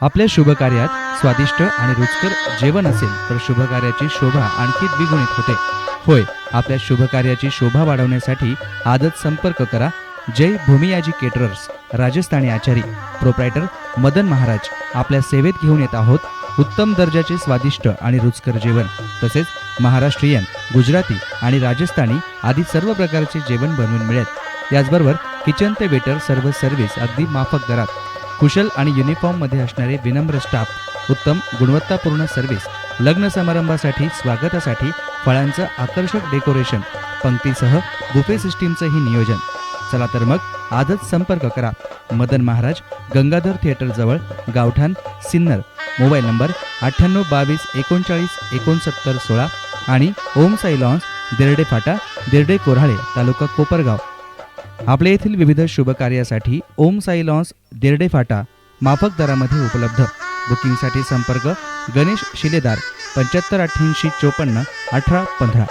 आपल्या शुभकार्यात स्वादिष्ट आणि रुचकर जेवण असेल तर शुभकार्याची शोभा आणखी द्विगुणित होते. होय आपल्या शुभकार्याची शोभा वाढवण्यासाठी आजच संपर्क करा. जय भूमियाजी केटरर्स राजस्थानी आचारी प्रोप्रायटर मदन महाराज. आपल्या सेवेत घेऊन येत आहोत उत्तम दर्जाचे स्वादिष्ट आणि रुचकर जेवण. तसेच महाराष्ट्रीयन गुजराती आणि राजस्थानी आदी सर्व प्रकारचे जेवण बनवून मिळेल. याचबरोबर किचन ते वेटर सर्व सर्व्हिस अगदी माफक दरात. कुशल आणि युनिफॉर्ममध्ये असणारे विनम्र स्टाफ उत्तम गुणवत्तापूर्ण सर्व्हिस लग्न समारंभासाठी स्वागतासाठी फळांचं आकर्षक डेकोरेशन पंक्तीसह बुफे सिस्टीमचंही नियोजन. चला तर मग आजच संपर्क करा. मदन महाराज गंगाधर थिएटर जवळ गावठाण सिन्नर. मोबाईल नंबर अठ्ठ्याण्णव बावीस एकोणचाळीस एकोणसत्तर सोळा आणि ओम साई लॉन्स दिर्डे फाटा दिर्डे कोऱ्हाळे तालुका कोपरगाव. आपल्या येथील विविध शुभकार्यासाठी ओम साई लॉन्स देरडे फाटा माफक दरामध्ये उपलब्ध. बुकिंगसाठी संपर्क गणेश शिलेदार पंच्याहत्तर अठ्ठ्याऐंशी चोपन्न अठरा पंधरा.